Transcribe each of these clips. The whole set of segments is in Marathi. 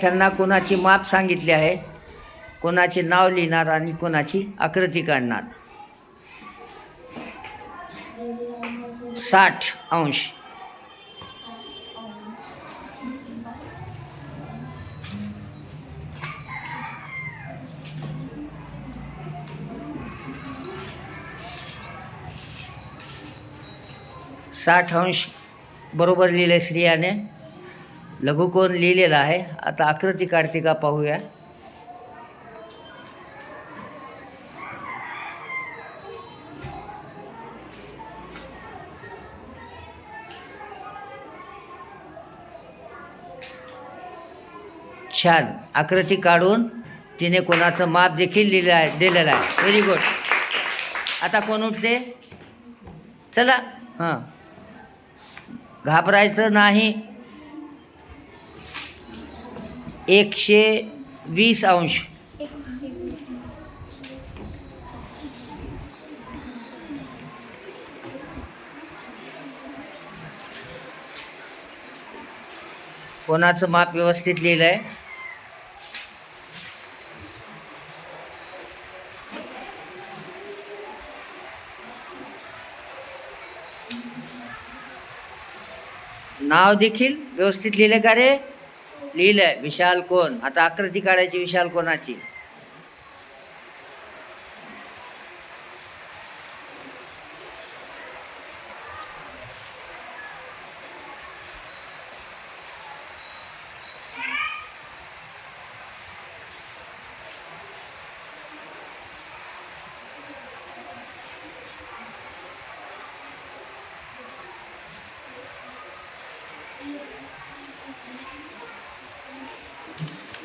त्यांना कोणाची माप सांगितली आहे कोणाचे नाव लिहिणार आणि कोणाची आकृती काढणार? साठ अंश. साठ अंश बरोबर लिहिले स्त्रियाने लघुकोण लिहिलेला आहे. आता आकृती काढते का पाहूया. छान. आकृती काढून तिने कोणाचं माप देखील लिहिलं आहे दिलेलं आहे. व्हेरी गुड आता कोण उठते? चला. हां. घाबरायचं नाही. एकशे वीस अंश. कोणाचं माप व्यवस्थित लिहिलं आहे नाव देखील व्यवस्थित लिहिलं का रे? लिहिलं आहे विशाल कोण? आता आकृती काढायची विशाल कोणाची?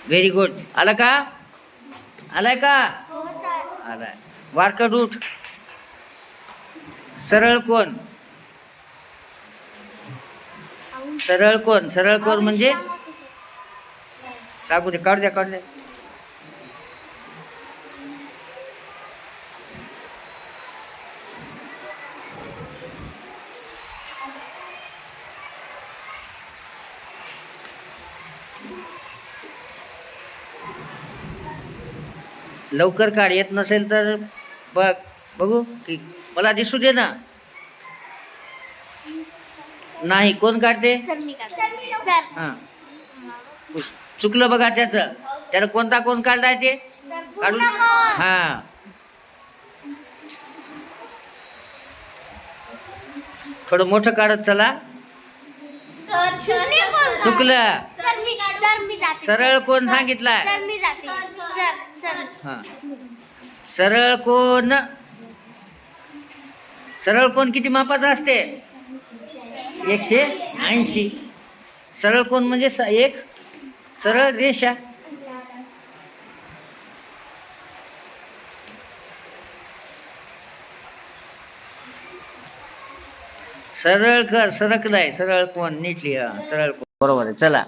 व्हेरी गुड आलं का आलाय का आलाय वारकट उठ सरळ कोण सरळ कोण सरळ कोण म्हणजे चाकू दे काढू द्या काढू द्या लवकर काढ येत नसेल तर बघ बघू की. मला दिसू दे ना. नाही कोण काढते? सर. हां. चुकलं बघा त्याचं. त्याला कोणता कोण काढलाय ते काढून हां. थोडं मोठं काढत चला. सर चुकलं. सर मी सर मी जाते. सरळ कोण सांगितलाय? हा. सरळ कोण? सरळ कोण किती मापाचा असते? एकशे ऐंशी. सरळ कोण म्हणजे एक? सरळ रेषा. सरळ क सरकलाय. सरळ कोण? नीट लिहा सरळ कोण? बरोबर आहे. चला.